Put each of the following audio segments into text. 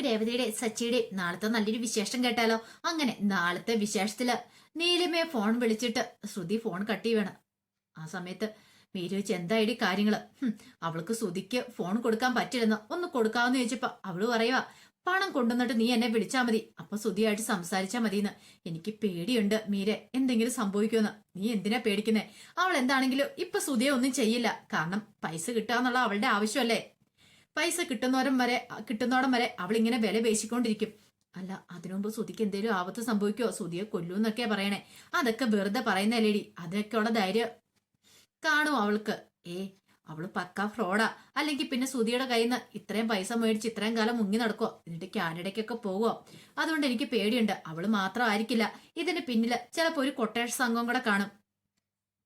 നമുക്ക് രേവതിയുടെ സച്ചിയുടെ നാളത്തെ നല്ലൊരു വിശേഷം കേട്ടാലോ? അങ്ങനെ നാളത്തെ വിശേഷത്തിൽ നീലിമയെ ഫോൺ വിളിച്ചിട്ട് ശ്രുതി ഫോൺ കട്ട് ചെയ്യണം. ആ സമയത്ത് മീര വെച്ച് എന്തായിടി കാര്യങ്ങൾ? അവൾക്ക് ശ്രുതിക്ക് ഫോൺ കൊടുക്കാൻ പറ്റില്ലെന്ന് ഒന്ന് കൊടുക്കാമെന്ന് ചോദിച്ചപ്പോ അവൾ പറയുക പണം കൊണ്ടുവന്നിട്ട് നീ എന്നെ വിളിച്ചാ മതി. അപ്പൊ ശ്രുതിയായിട്ട് സംസാരിച്ചാ മതിയെന്ന്. എനിക്ക് പേടിയുണ്ട് മീരെ. എന്തെങ്കിലും സംഭവിക്കുമെന്ന്. നീ എന്തിനാ പേടിക്കുന്നേ? അവൾ എന്താണെങ്കിലും ഇപ്പൊ ശ്രുതിയെ ഒന്നും ചെയ്യില്ല. കാരണം പൈസ കിട്ടുക എന്നുള്ള അവളുടെ ആവശ്യമല്ലേ? പൈസ കിട്ടുന്നോരം വരെ കിട്ടുന്നോടം വരെ അവൾ ഇങ്ങനെ വില പേശിക്കൊണ്ടിരിക്കും. അല്ല അതിനു മുമ്പ് സുതിക്ക് എന്തെങ്കിലും ആപത്ത് സംഭവിക്കോ? സുതിയെ കൊല്ലൂന്നൊക്കെയാ പറയണേ. അതൊക്കെ വെറുതെ പറയുന്നല്ലേടി അതിനൊക്കെയുള്ള ധൈര്യം കാണും അവൾക്ക്. ഏ അവൾ പക്ക ഫ്രോഡാ. അല്ലെങ്കിൽ പിന്നെ സുതിയുടെ കയ്യിൽ നിന്ന് ഇത്രയും പൈസ മേടിച്ച് ഇത്രയും കാലം മുങ്ങി നടക്കുവോ? എന്നിട്ട് കാനഡയ്ക്കൊക്കെ പോവോ അതുകൊണ്ട് എനിക്ക് പേടിയുണ്ട്. അവൾ മാത്രമായിരിക്കില്ല ഇതിന് പിന്നിൽ ചിലപ്പോ ഒരു കൊട്ടേഷ സംഘം കൂടെ കാണും.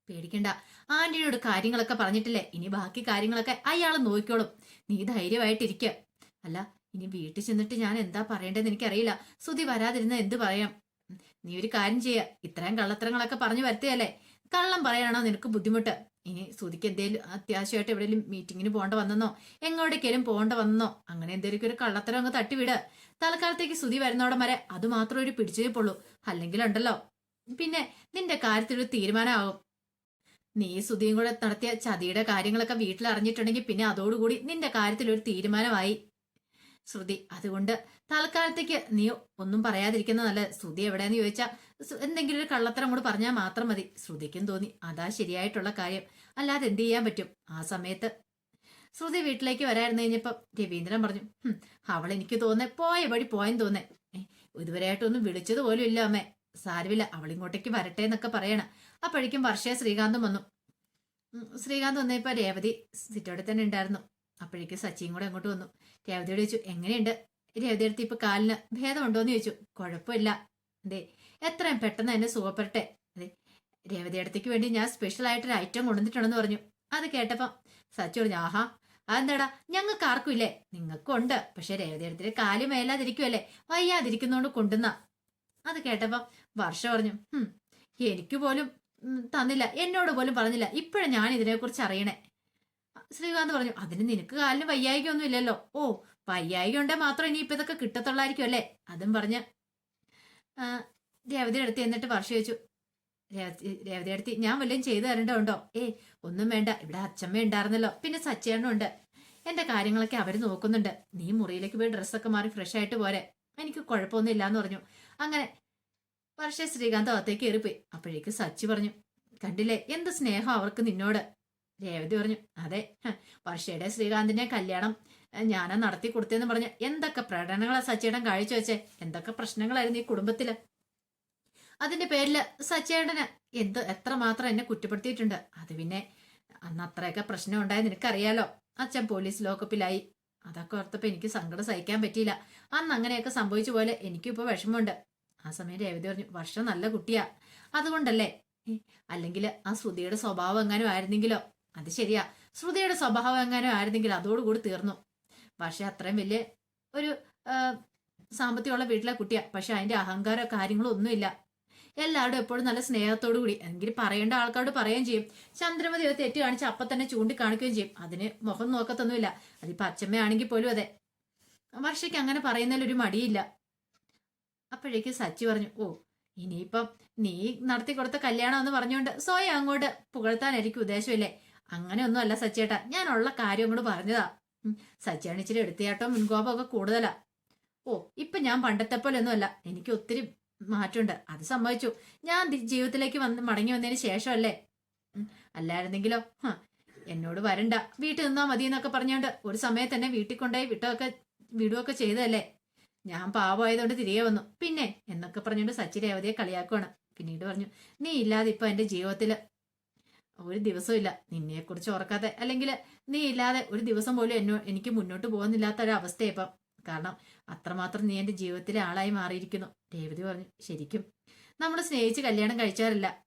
പേടിക്കണ്ട. ആന്റിയോട് കാര്യങ്ങളൊക്കെ പറഞ്ഞിട്ടില്ലേ? ഇനി ബാക്കി കാര്യങ്ങളൊക്കെ അയാൾ നോക്കിക്കോളും. നീ ധൈര്യമായിട്ടിരിക്ക. അല്ല ഇനി വീട്ടിൽ ചെന്നിട്ട് ഞാൻ എന്താ പറയേണ്ടതെന്ന് എനിക്കറിയില്ല. സുതി വരാതിരുന്ന എന്ത് പറയാം? നീ ഒരു കാര്യം ചെയ്യ. ഇത്രയും കള്ളത്തരങ്ങളൊക്കെ പറഞ്ഞു വരുത്തിയല്ലേ? കള്ളം പറയാനാണോ നിനക്ക് ബുദ്ധിമുട്ട്? ഇനി സുതിക്ക് എന്തേലും അത്യാവശ്യമായിട്ട് എവിടെയെങ്കിലും മീറ്റിങ്ങിന് പോകേണ്ട വന്നെന്നോ? എങ്ങോട്ടേക്കെങ്കിലും പോകേണ്ട വന്നെന്നോ? അങ്ങനെ എന്തെങ്കിലും ഒരു കള്ളത്തരം അങ്ങ് തട്ടിവിട്. തൽക്കാലത്തേക്ക് സുതി വരുന്നോടം വരെ അത് മാത്രം ഒരു പിടിച്ചേ അല്ലെങ്കിൽ ഉണ്ടല്ലോ പിന്നെ നിന്റെ കാര്യത്തിലൊരു തീരുമാനമാകും നീ സുധിയും കൂടെ നടത്തിയ ചതിയുടെ കാര്യങ്ങളൊക്കെ വീട്ടിൽ അറിഞ്ഞിട്ടുണ്ടെങ്കിൽ പിന്നെ അതോടുകൂടി നിന്റെ കാര്യത്തിൽ ഒരു തീരുമാനമായി. ശ്രുതി അതുകൊണ്ട് തൽക്കാലത്തേക്ക് നീ ഒന്നും പറയാതിരിക്കുന്ന നല്ല ശ്രുതി എവിടെയെന്ന് ചോദിച്ചാൽ എന്തെങ്കിലും ഒരു കള്ളത്തരം കൂടെ പറഞ്ഞാൽ മാത്രം മതി. ശ്രുതിക്കും തോന്നി. അതാ ശരിയായിട്ടുള്ള കാര്യം. അല്ലാതെ എന്ത് ചെയ്യാൻ പറ്റും? ആ സമയത്ത് ശ്രുതി വീട്ടിലേക്ക് വരായിരുന്നു കഴിഞ്ഞപ്പം രവീന്ദ്രൻ പറഞ്ഞു അവൾ എനിക്ക് തോന്നേ പോയ വഴി പോയെന്ന് തോന്നേ ഇതുവരെയായിട്ടൊന്നും വിളിച്ചത് പോലും ഇല്ല അമ്മേ. സാരമില്ല അവൾ ഇങ്ങോട്ടേക്ക് വരട്ടെ എന്നൊക്കെ പറയണം. അപ്പോഴേക്കും വർഷയെ ശ്രീകാന്തും വന്നു. ശ്രീകാന്ത് വന്നപ്പോ രേവതി സിറ്റോടെ തന്നെ ഉണ്ടായിരുന്നു. അപ്പോഴേക്കും സച്ചിയും കൂടെ അങ്ങോട്ട് വന്നു. രേവതിയോട് ചോദിച്ചു എങ്ങനെയുണ്ട്? രേവതി അടുത്ത് ഇപ്പൊ കാലിന് ഭേദമുണ്ടോ എന്ന് ചോദിച്ചു. കുഴപ്പമില്ല. അതെ എത്രയും പെട്ടെന്ന് എന്നെ സുഖപ്പെടട്ടെ. അതെ രേവതി അടുത്തേക്ക് വേണ്ടി ഞാൻ സ്പെഷ്യൽ ആയിട്ട് ഒരു ഐറ്റം കൊണ്ടുവന്നിട്ടുണ്ടെന്ന് പറഞ്ഞു. അത് കേട്ടപ്പം സച്ചി പറഞ്ഞു ആഹാ അതെന്താടാ? ഞങ്ങൾക്ക് ആർക്കും ഇല്ലേ നിങ്ങൾക്കുണ്ട് പക്ഷെ രേവതി അടുത്തിട്ട് കാൽ മേലാതിരിക്കുമല്ലേ വയ്യാതിരിക്കുന്നോണ്ട് കൊണ്ടുവന്ന. അത് കേട്ടപ്പോൾ വർഷ പറഞ്ഞു എനിക്ക് പോലും തന്നില്ല എന്നോട് പോലും പറഞ്ഞില്ല. ഇപ്പോഴും ഞാൻ ഇതിനെക്കുറിച്ച് അറിയണേ. ശ്രീകാന്ത് പറഞ്ഞു അതിന് നിനക്ക് കാലിന് വയ്യായികൊന്നും ഇല്ലല്ലോ ഓ വയ്യായിക ഉണ്ടെ മാത്രം ഇനിയിപ്പോ ഇതൊക്കെ കിട്ടത്തുള്ളായിരിക്കും അല്ലേ? അതും പറഞ്ഞ് രേവതി അടുത്ത് എന്നിട്ട് വർഷ ചോദിച്ചു രേവതി അടുത്ത് ഞാൻ വല്ലതും ചെയ്തു തരേണ്ടതുണ്ടോ? ഏ ഒന്നും വേണ്ട ഇവിടെ അച്ഛമ്മ ഉണ്ടായിരുന്നല്ലോ പിന്നെ സച്ചേണ്ണം ഉണ്ട്. എന്റെ കാര്യങ്ങളൊക്കെ അവർ നോക്കുന്നുണ്ട്. നീ മുറിയിലേക്ക് പോയി ഡ്രസ്സൊക്കെ മാറി ഫ്രഷ് ആയിട്ട് പോരെ. എനിക്ക് കുഴപ്പമൊന്നും ഇല്ലാന്ന് പറഞ്ഞു. അങ്ങനെ. വർഷ ശ്രീകാന്ത് അകത്തേക്ക് കയറിപ്പോയി അപ്പോഴേക്ക് സച്ചി പറഞ്ഞു കണ്ടില്ലേ എന്ത് സ്നേഹം അവർക്ക് നിന്നോട്? രേവതി പറഞ്ഞു അതെ വർഷയുടെ ശ്രീകാന്തിന്റെ കല്യാണം ഞാനാ നടത്തി കൊടുത്തേന്ന് പറഞ്ഞു എന്തൊക്കെ പ്രകടനങ്ങളാ സച്ചേടൻ കാഴ്ച വെച്ചേ? എന്തൊക്കെ പ്രശ്നങ്ങളായിരുന്നു ഈ കുടുംബത്തിൽ? അതിന്റെ പേരിൽ സച്ചേടന് എന്ത് എത്ര മാത്രം എന്നെ കുറ്റപ്പെടുത്തിയിട്ടുണ്ട്. അത് പിന്നെ അന്ന് അത്രയൊക്കെ പ്രശ്നം ഉണ്ടായെന്ന് നിനക്കറിയാലോ അച്ഛൻ പോലീസ് ലോക്കപ്പിലായി. അതൊക്കെ ഓർത്തപ്പോ എനിക്ക് സങ്കടം സഹിക്കാൻ പറ്റിയില്ല. അന്ന് അങ്ങനെയൊക്കെ സംഭവിച്ചു പോലെ എനിക്കും ഇപ്പൊ വിഷമമുണ്ട്. ആ സമയം രേവതി പറഞ്ഞു വർഷം നല്ല കുട്ടിയാ. അതുകൊണ്ടല്ലേ? അല്ലെങ്കിൽ ആ ശ്രുതിയുടെ സ്വഭാവം എങ്ങാനും ആയിരുന്നെങ്കിലോ? അത് ശരിയാ. ശ്രുതിയുടെ സ്വഭാവം എങ്ങാനും ആയിരുന്നെങ്കിൽ അതോടുകൂടി തീർന്നു. പക്ഷെ അത്രയും വലിയ ഒരു സാമ്പത്തികമുള്ള വീട്ടിലെ കുട്ടിയാ. പക്ഷെ അതിന്റെ അഹങ്കാരോ കാര്യങ്ങളോ ഒന്നുമില്ല. എല്ലാവരും എപ്പോഴും നല്ല സ്നേഹത്തോടു കൂടി എങ്കിൽ പറയേണ്ട ആൾക്കാരോട് പറയുകയും ചെയ്യും. ചന്ദ്രമതി ഒരു തെറ്റ് കാണിച്ച് അപ്പൊ തന്നെ ചൂണ്ടിക്കാണിക്കുകയും ചെയ്യും. അതിന് മുഖം നോക്കത്തൊന്നുമില്ല. അതിപ്പോ അച്ഛമ്മയാണെങ്കിൽ പോലും അതെ. വർഷയ്ക്ക് അങ്ങനെ പറയുന്നതിൽ ഒരു മടിയില്ല. അപ്പോഴേക്ക് സച്ചി പറഞ്ഞു ഓ ഇനിയിപ്പം നീ നടത്തി കൊടുത്ത കല്യാണം എന്ന് പറഞ്ഞുകൊണ്ട് സ്വയം അങ്ങോട്ട് പുകഴ്ത്താനായിരിക്കും ഉദ്ദേശമില്ലേ? അങ്ങനെയൊന്നും അല്ല സച്ചേട്ടാ ഞാനുള്ള കാര്യം അങ്ങോട്ട് പറഞ്ഞതാ. സച്ചിയാണ് ഇച്ചിരി എടുത്തിയാട്ടോ മുൻകോപമൊക്കെ കൂടുതലാ. ഓ ഇപ്പൊ ഞാൻ പണ്ടത്തെ പോലെ ഒന്നുമല്ല എനിക്ക് ഒത്തിരി മാറ്റമുണ്ട്. അത് സംഭവിച്ചു ഞാൻ ജീവിതത്തിലേക്ക് വന്ന് മടങ്ങി വന്നതിന് ശേഷമല്ലേ? അല്ലായിരുന്നെങ്കിലോ? എന്നോട് വരണ്ട. വീട്ടിൽ നിന്നാ മതി എന്നൊക്കെ പറഞ്ഞോണ്ട് ഒരു സമയത്ത് തന്നെ വീട്ടിൽ കൊണ്ടുപോയി വിട്ടൊക്കെ വിടുകയൊക്കെ ചെയ്തതല്ലേ? ഞാൻ പാവമായതുകൊണ്ട് തിരികെ വന്നു. പിന്നെ എന്നൊക്കെ പറഞ്ഞുകൊണ്ട് സച്ചി രേവതിയെ കളിയാക്കുവാണ്. പിന്നീട് പറഞ്ഞു നീ ഇല്ലാതെ ഇപ്പൊ എന്റെ ജീവിതത്തിൽ ഒരു ദിവസവും ഇല്ല. നിന്നെ കുറിച്ച് ഓർക്കാതെ. അല്ലെങ്കിൽ നീ ഇല്ലാതെ ഒരു ദിവസം പോലും എന്നോ എനിക്ക് മുന്നോട്ട് പോകുന്നില്ലാത്ത ഒരു അവസ്ഥയാ ഇപ്പം. കാരണം അത്രമാത്രം നീ എന്റെ ജീവിതത്തിലെ ആളായി മാറിയിരിക്കുന്നു. രേവതി പറഞ്ഞു ശരിക്കും. നമ്മൾ സ്നേഹിച്ച് കല്യാണം കഴിച്ചാറില്ല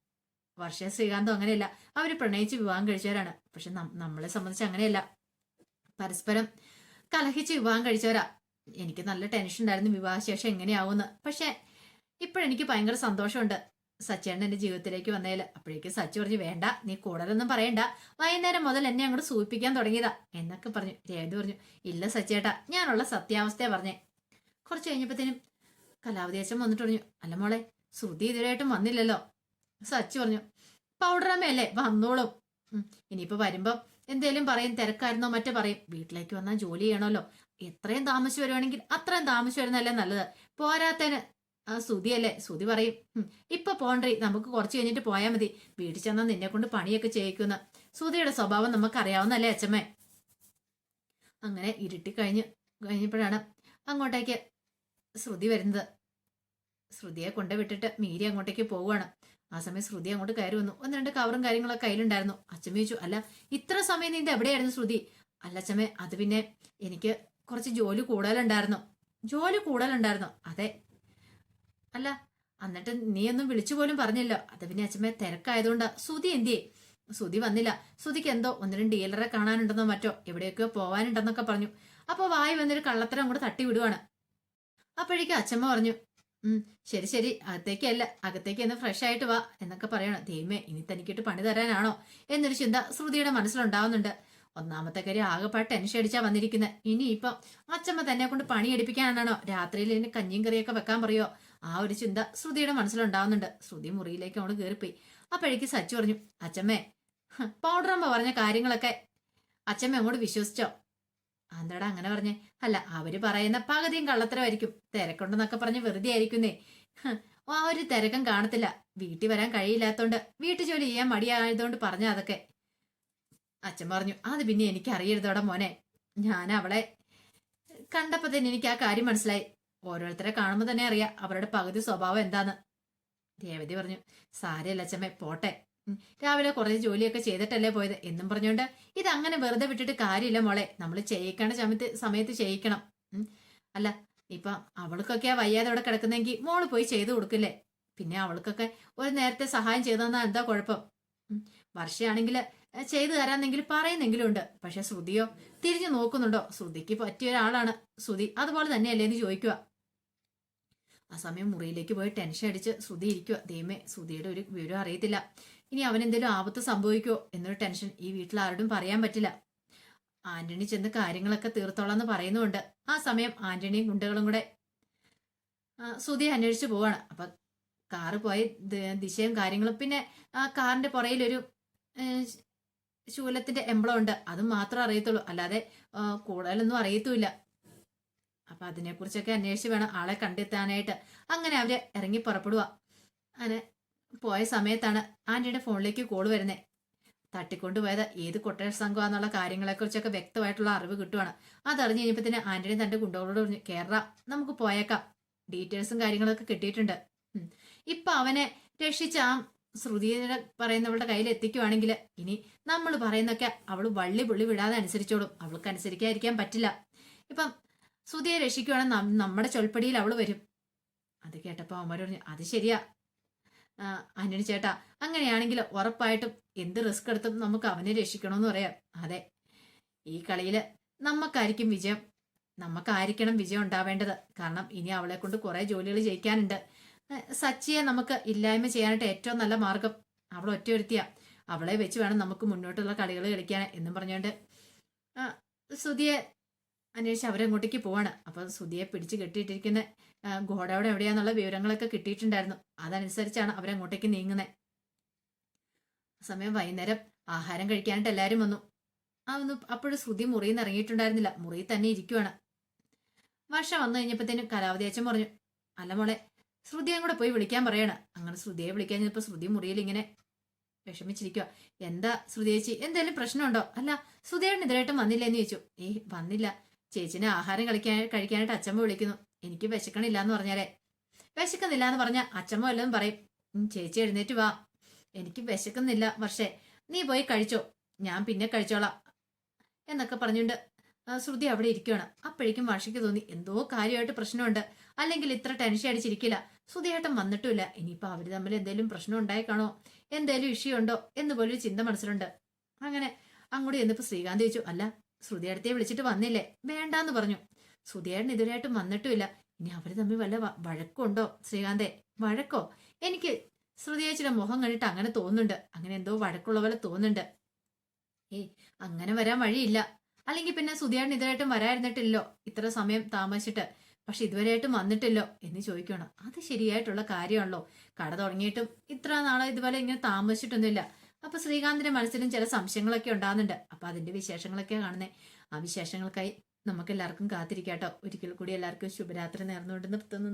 വർഷ ശ്രീകാന്തും അങ്ങനെയല്ല. അവർ പ്രണയിച്ച് വിവാഹം കഴിച്ചവരാണ്. പക്ഷെ നമ്മളെ സംബന്ധിച്ച് അങ്ങനെയല്ല. പരസ്പരം കലഹിച്ച് വിവാഹം കഴിച്ചവരാ. എനിക്ക് നല്ല ടെൻഷൻ ഉണ്ടായിരുന്നു. വിവാഹശേഷം എങ്ങനെയാവുമെന്ന് പക്ഷെ ഇപ്പോഴെനിക്ക് ഭയങ്കര സന്തോഷമുണ്ട്. എന്റെ ജീവിതത്തിലേക്ക് വന്നേൽ. അപ്പോഴേക്കും സച്ചി പറഞ്ഞു വേണ്ട നീ കൂടുതലൊന്നും പറയണ്ട. വൈകുന്നേരം മുതൽ എന്നെ അങ്ങോട്ട് സൂചിപ്പിക്കാൻ തുടങ്ങിയതാ. എന്നൊക്കെ പറഞ്ഞു. രേവതി പറഞ്ഞു ഇല്ല സച്ചേട്ടാ ഞാനുള്ള സത്യാവസ്ഥയെ പറഞ്ഞേ. കുറച്ച് കഴിഞ്ഞപ്പോഴത്തേനും അച്ഛൻ വന്നിട്ട് പറഞ്ഞു അല്ല മോളെ ശ്രുതി ഇതുവരെയായിട്ടും വന്നില്ലല്ലോ. സച്ചി പറഞ്ഞു പൗഡറമ്മയല്ലേ വന്നോളും. ഇനിയിപ്പോൾ ഇനിയിപ്പോ വരുമ്പോ എന്തേലും പറയും തിരക്കായിരുന്നോ മറ്റേ പറയും. വീട്ടിലേക്ക് വന്നാൽ ജോലി ചെയ്യണമല്ലോ. എത്രയും താമസിച്ച് വരുവാണെങ്കിൽ അത്രയും താമസിച്ച് വരുന്നതല്ലേ നല്ലത്. പോരാത്തന് ആ സുതിയല്ലേ സുതി പറയും "ഉം, ഇപ്പൊ പോണ്ടി നമുക്ക് കുറച്ച് കഴിഞ്ഞിട്ട് പോയാൽ മതി. വീട്ടിൽ ചെന്നാൽ നിന്നെ കൊണ്ട് പണിയൊക്കെ ചെയ്യിക്കുന്ന. സുതിയുടെ സ്വഭാവം നമുക്കറിയാവുന്നല്ലേ അച്ഛമ്മേ? അങ്ങനെ ഇരുട്ടി കഴിഞ്ഞ് കഴിഞ്ഞപ്പോഴാണ് അങ്ങോട്ടേക്ക് ശ്രുതി വരുന്നത്. ശ്രുതിയെ കൊണ്ട് വിട്ടിട്ട് മീരി അങ്ങോട്ടേക്ക് പോവുകയാണ്. ആ സമയം ശ്രുതി അങ്ങോട്ട് കയറി വന്നു. ഒന്ന് രണ്ട് കവറും കാര്യങ്ങളൊക്കെ കയ്യിലുണ്ടായിരുന്നു. അച്ഛൻ ചോദിച്ചു അല്ല ഇത്ര സമയം നീ എവിടെയായിരുന്നു ശ്രുതി? അല്ല അച്ഛമ്മേ അത് പിന്നെ എനിക്ക് കുറച്ച് ജോലി കൂടുതലുണ്ടായിരുന്നു. ജോലി കൂടുതലുണ്ടായിരുന്നു? അതെ അല്ല എന്നിട്ട് നീ ഒന്നും വിളിച്ചു പോലും പറഞ്ഞില്ലോ. അത് പിന്നെ അച്ഛമ്മേ തിരക്കായതുകൊണ്ട്. സുതി എന്തിയേ? സുതി വന്നില്ല. സുതിക്ക് എന്തോ ഒന്ന് രണ്ട് ഡീലറെ കാണാനുണ്ടെന്നോ മറ്റോ എവിടെയൊക്കെയോ പോവാനുണ്ടെന്നൊക്കെ പറഞ്ഞു. അപ്പൊ വായി വന്നൊരു കള്ളത്തരം അങ്ങോട്ട് തട്ടി വിടുവാണ്. അപ്പോഴേക്കും അച്ഛമ്മ പറഞ്ഞു ഉം ശരി ശരി അകത്തേക്കല്ല അകത്തേക്ക് എന്ന് ഫ്രഷ് ആയിട്ട് വാ എന്നൊക്കെ പറയണം. ദൈവമേ ഇനി തനിക്കിട്ട് പണി തരാനാണോ? എന്നൊരു ചിന്ത ശ്രുതിയുടെ മനസ്സിലുണ്ടാവുന്നുണ്ട്. ഒന്നാമത്തെ കാര്യം ആകെപ്പാട് ടെൻഷൻ അടിച്ചാ വന്നിരിക്കുന്നത് ഇനിയിപ്പം അച്ഛമ്മ തന്നെ കൊണ്ട് പണി എടുപ്പിക്കാനാണോ രാത്രിയിൽ ഇനി കഞ്ഞിയും കറിയൊക്കെ വെക്കാൻ പറയോ? ആ ഒരു ചിന്ത ശ്രുതിയുടെ മനസ്സിലുണ്ടാവുന്നുണ്ട്. ശ്രുതി മുറിയിലേക്ക് അവിടെ കയറിപ്പോയി അപ്പോഴേക്ക് സച്ചു പറഞ്ഞു അച്ഛമ്മേ പൗഡറമ്മ പറഞ്ഞ കാര്യങ്ങളൊക്കെ അച്ഛമ്മ അങ്ങോട്ട് വിശ്വസിച്ചോ? അന്തട അങ്ങനെ പറഞ്ഞേ? അല്ല അവർ പറയുന്ന പകുതിയും കള്ളത്തരമായിരിക്കും. തിരക്കുണ്ടെന്നൊക്കെ പറഞ്ഞ് വെറുതെ ആയിരിക്കുന്നേ. ആ ഒരു തിരക്കം കാണത്തില്ല. വീട്ടിൽ വരാൻ കഴിയില്ലാത്തോണ്ട് വീട്ടു ജോലി ചെയ്യാൻ മടിയായതുകൊണ്ട് പറഞ്ഞ അതൊക്കെ. അച്ഛൻ പറഞ്ഞു അത് പിന്നെ എനിക്ക് അറിയരുതോടെ മോനെ. ഞാൻ അവളെ കണ്ടപ്പോ തന്നെ എനിക്ക് ആ കാര്യം മനസ്സിലായി. ഓരോരുത്തരെ കാണുമ്പോൾ തന്നെ അറിയാം അവരുടെ പകുതി സ്വഭാവം എന്താന്ന്. രേവതി പറഞ്ഞു സാരയല്ല അച്ഛമ്മേ പോട്ടെ. രാവിലെ കുറച്ച് ജോലിയൊക്കെ ചെയ്തിട്ടല്ലേ പോയത്. എന്നും പറഞ്ഞുകൊണ്ട് ഇത് അങ്ങനെ വെറുതെ വിട്ടിട്ട് കാര്യമില്ല മോളെ. നമ്മൾ ചെയ്യിക്കേണ്ട സമയത്ത് സമയത്ത് ചെയ്യിക്കണം. അല്ല ഇപ്പൊ അവൾക്കൊക്കെ വയ്യാതെ അവിടെ കിടക്കുന്നെങ്കിൽ മോൾ പോയി ചെയ്തു കൊടുക്കില്ലേ? പിന്നെ അവൾക്കൊക്കെ ഒരു നേരത്തെ സഹായം ചെയ്തു തന്നാൽ എന്താ കുഴപ്പം. വർഷയാണെങ്കിൽ ചെയ്തു തരാന്നെങ്കിൽ പറയുന്നെങ്കിലും ഉണ്ട്. പക്ഷെ ശ്രുതിയോ തിരിഞ്ഞു നോക്കുന്നുണ്ടോ? ശ്രുതിക്ക് പറ്റിയ ഒരാളാണ് ശ്രുതി. അതുപോലെ തന്നെയല്ലേ എന്ന് ചോദിക്കുക ആ സമയം മുറിയിലേക്ക് പോയി ടെൻഷൻ അടിച്ച് ശ്രുതി ഇരിക്കുക ദൈവമേ ശ്രുതിയുടെ ഒരു വിവരം അറിയത്തില്ല. ഇനി അവൻ എന്തെങ്കിലും ആപത്ത് സംഭവിക്കുമോ എന്നൊരു ടെൻഷൻ ഈ വീട്ടിൽ ആരോടും പറയാൻ പറ്റില്ല. ആന്റണി ചെന്ന് കാര്യങ്ങളൊക്കെ തീർത്തോളാം എന്ന് പറയുന്നുണ്ട് ആ സമയം ആന്റണിയും ഗുണ്ടകളും കൂടെ ശ്രുതി അന്വേഷിച്ചു പോവാണ്. അപ്പൊ കാറ് പോയി ദിശയും കാര്യങ്ങളും. പിന്നെ ആ കാറിന്റെ പുറയിലൊരു ശൂലത്തിന്റെ എംബ്ലം ഉണ്ട്. അത് മാത്രം അറിയത്തുള്ളൂ. അല്ലാതെ കൂടുതലൊന്നും അറിയത്തുമില്ല. അപ്പൊ അതിനെക്കുറിച്ചൊക്കെ അന്വേഷിച്ച് വേണം ആളെ കണ്ടെത്താനായിട്ട്. അങ്ങനെ അവർ ഇറങ്ങി പുറപ്പെടുക അങ്ങനെ പോയ സമയത്താണ് ആന്റിയുടെ ഫോണിലേക്ക് കോൾ വരുന്നത് തട്ടിക്കൊണ്ടുപോയത് ഏത് കൊട്ടേഷ സംഘമാണെന്നുള്ള കാര്യങ്ങളെക്കുറിച്ചൊക്കെ വ്യക്തമായിട്ടുള്ള അറിവ് കിട്ടുവാണ്. അതറിഞ്ഞ് കഴിഞ്ഞപ്പോൾ തന്നെ ആന്റണി തന്റെ ഗുണ്ടകളോട് പറഞ്ഞു കേരള നമുക്ക് പോയേക്കാം. ഡീറ്റെയിൽസും കാര്യങ്ങളൊക്കെ കിട്ടിയിട്ടുണ്ട്. ഇപ്പൊ അവനെ രക്ഷിച്ച ആ ശ്രുതിയുടെ പറയുന്നവളുടെ കയ്യിൽ എത്തിക്കുവാണെങ്കിൽ ഇനി നമ്മൾ പറയുന്നൊക്കെ അവൾ വള്ളി പുള്ളി വിടാതെ അനുസരിച്ചോളും. അവൾക്ക് അനുസരിക്കാതിരിക്കാൻ പറ്റില്ല. ഇപ്പം ശ്രുതിയെ രക്ഷിക്കുവാണെങ്കിൽ നമ്മുടെ ചൊൽപ്പടിയിൽ അവൾ വരും. അത് കേട്ടപ്പോൾ അവന്മാർ പറഞ്ഞു അത് ശരിയാ. ആ, ചേട്ടാ അങ്ങനെയാണെങ്കിൽ ഉറപ്പായിട്ടും എന്ത് റിസ്ക് എടുത്തും നമുക്ക് അവനെ രക്ഷിക്കണമെന്ന് പറയാം. അതെ ഈ കളിയിൽ നമുക്കായിരിക്കും വിജയം. നമുക്കായിരിക്കണം വിജയം ഉണ്ടാവേണ്ടത്. കാരണം ഇനി അവളെ കൊണ്ട് കുറേ ജോലികൾ ജയിക്കാനുണ്ട്. സച്ചിയെ നമുക്ക് ഇല്ലായ്മ ചെയ്യാനായിട്ട് ഏറ്റവും നല്ല മാർഗം അവൾ ഒറ്റ അവളെ വെച്ച് വേണം നമുക്ക് മുന്നോട്ടുള്ള കളികൾ കളിക്കാൻ എന്നും പറഞ്ഞുകൊണ്ട് സുധിയെ അന്വേഷിച്ച് അവരങ്ങോട്ടേക്ക് പോവാണ്. അപ്പൊ സുധിയെ പിടിച്ച് കെട്ടിയിട്ടിരിക്കുന്ന ഗോഡയുടെ എവിടെയാന്നുള്ള വിവരങ്ങളൊക്കെ കിട്ടിയിട്ടുണ്ടായിരുന്നു. അതനുസരിച്ചാണ് അവരങ്ങോട്ടേക്ക് നീങ്ങുന്നത് സമയം വൈകുന്നേരം ആഹാരം കഴിക്കാനായിട്ട് എല്ലാവരും വന്നു. ആ ഒന്ന് അപ്പോഴും ശ്രുതി മുറിയിൽ നിന്ന് ഇറങ്ങിയിട്ടുണ്ടായിരുന്നില്ല. മുറിയിൽ തന്നെ ഇരിക്കുവാണ്. വർഷ വന്നു കഴിഞ്ഞപ്പോഴത്തേനും കലാവതി അച്ഛൻ പറഞ്ഞു അല്ല മോളെ ശ്രുതിയും കൂടെ പോയി വിളിക്കാൻ പറയാണ്. അങ്ങനെ ശ്രുതിയെ വിളിക്കാൻ ചെന്നപ്പോൾ ശ്രുതി മുറിയിൽ ഇങ്ങനെ വിഷമിച്ചിരിക്കുക എന്താ ശ്രുതി ചേച്ചി എന്തെങ്കിലും പ്രശ്നമുണ്ടോ? അല്ല ശ്രുതിയേട്ടൻ ഇതിലായിട്ടും വന്നില്ലെന്ന് ചോദിച്ചു. ഏയ് വന്നില്ല. ചേച്ചിനെ ആഹാരം കളിക്കാൻ കഴിക്കാനായിട്ട് അച്ഛമ്മ വിളിക്കുന്നു. എനിക്ക് വിശക്കണില്ല എന്ന് പറഞ്ഞാലേ. വിശക്കുന്നില്ല എന്ന് പറഞ്ഞാൽ അച്ഛമ്മ വല്ലതും പറയും. "ഉം, ചേച്ചി എഴുന്നേറ്റ് വാ. എനിക്ക് വിശക്കുന്നില്ല പക്ഷേ നീ പോയി കഴിച്ചോ. ഞാൻ പിന്നെ കഴിച്ചോളാം. എന്നൊക്കെ പറഞ്ഞുകൊണ്ട് ശ്രുതി അവിടെ ഇരിക്കുകയാണ് അപ്പോഴേക്കും വർഷയ്ക്ക് തോന്നി എന്തോ കാര്യമായിട്ട് പ്രശ്നമുണ്ട്. അല്ലെങ്കിൽ ഇത്ര ടെൻഷൻ അടിച്ചിരിക്കില്ല. ശ്രുതിയായിട്ടും വന്നിട്ടുമില്ല. ഇനിയിപ്പോൾ അവർ തമ്മിൽ എന്തെങ്കിലും പ്രശ്നം ഉണ്ടായി എന്തെങ്കിലും എന്തേലും ഇഷ്യൂ ഉണ്ടോ? എന്ന് പോലൊരു ചിന്ത മനസ്സിലുണ്ട്. അങ്ങനെ അങ്ങോട്ട് ചെന്നിപ്പോൾ ശ്രീകാന്ത് ചോദിച്ചു അല്ല ശ്രുതി വിളിച്ചിട്ട് വന്നില്ലേ? വേണ്ടാന്ന് പറഞ്ഞു. ശ്രുതിയേട്ടൻ ഇതുവരെയായിട്ടും വന്നിട്ടുമില്ല. ഇനി അവർ തമ്മിൽ വല്ല വഴക്കുണ്ടോ ശ്രീകാന്തേ? വഴക്കോ? എനിക്ക് ശ്രുതിയേച്ചിയുടെ മുഖം കണ്ടിട്ട് അങ്ങനെ തോന്നുന്നുണ്ട്. അങ്ങനെ എന്തോ വഴക്കുള്ള പോലെ തോന്നുന്നുണ്ട്. ഏയ് അങ്ങനെ വരാൻ വഴിയില്ല. അല്ലെങ്കിൽ പിന്നെ സുധിയാടൻ ഇതുവരെയായിട്ടും വരായിരുന്നിട്ടില്ലോ ഇത്ര സമയം താമസിച്ചിട്ട്. പക്ഷെ ഇതുവരെയായിട്ടും വന്നിട്ടില്ലോ എന്ന് ചോദിക്കണം. അത് ശരിയായിട്ടുള്ള കാര്യമാണല്ലോ. കട തുടങ്ങിയിട്ടും ഇത്ര നാളെ ഇതുപോലെ ഇങ്ങനെ താമസിച്ചിട്ടൊന്നുമില്ല. അപ്പൊ ശ്രീകാന്തിന്റെ മനസ്സിലും ചില സംശയങ്ങളൊക്കെ ഉണ്ടാകുന്നുണ്ട്. അപ്പൊ അതിന്റെ വിശേഷങ്ങളൊക്കെ കാണുന്നേ. ആ വിശേഷങ്ങൾക്കായി നമുക്ക് എല്ലാവർക്കും കാത്തിരിക്കാട്ടോ. ഒരിക്കൽ കൂടി എല്ലാവർക്കും ശുഭരാത്രി നേർന്നുകൊണ്ട് നിർത്തുന്നു.